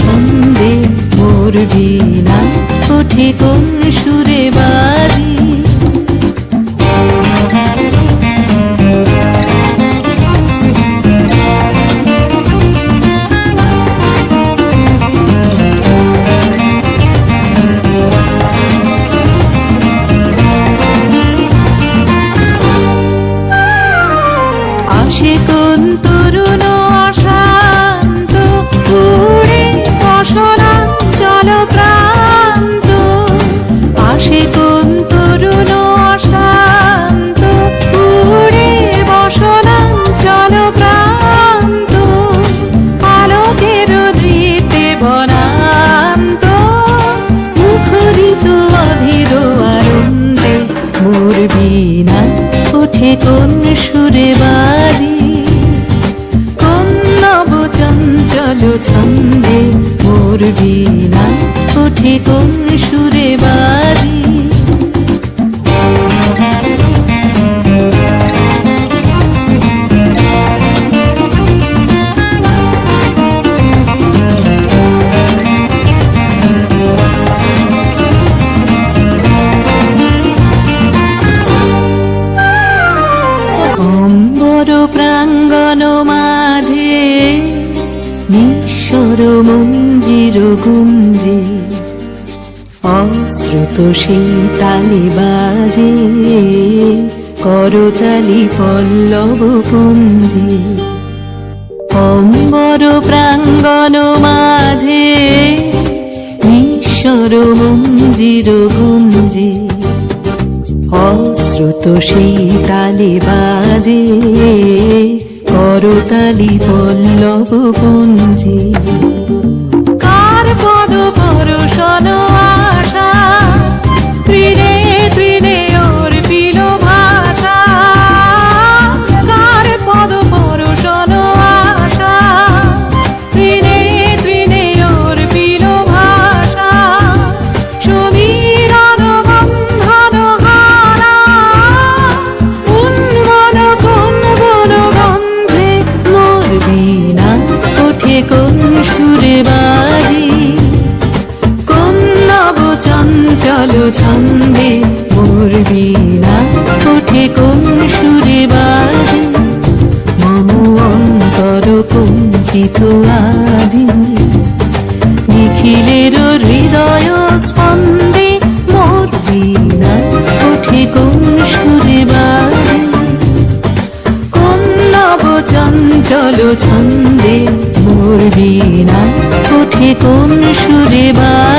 ছন্দে মোর বিনা ওঠে কোন সুরে বাজি। আসে কোন তরুণ চঞ্চল ছন্দে মোর বিনা ওঠে কোন সুরে কম্বর প্রাঙ্গণ নিঃস্বর মঞ্জির গুঞ্জে, অশ্রুত সেই বাজে, করতালি পল্লব পুঞ্জে। কম্বর প্রাঙ্গণ মাঝে নিঃস্বর মঞ্জির গুঞ্জে, অশ্রুত সেই বাজে করতালি পল্লব পুঞ্জি। চঞ্চল ছন্দে মোর বিনা ওঠে কোন সুরে বাজি। মম অন্তর কম্পিত আজি নিখিলের হৃদয় স্পন্দে মোর বিনা ওঠে কোন সুরে বাজে। কোন নব চঞ্চল ছন্দে মোর বিনা ওঠে কোন সুরে বাজি।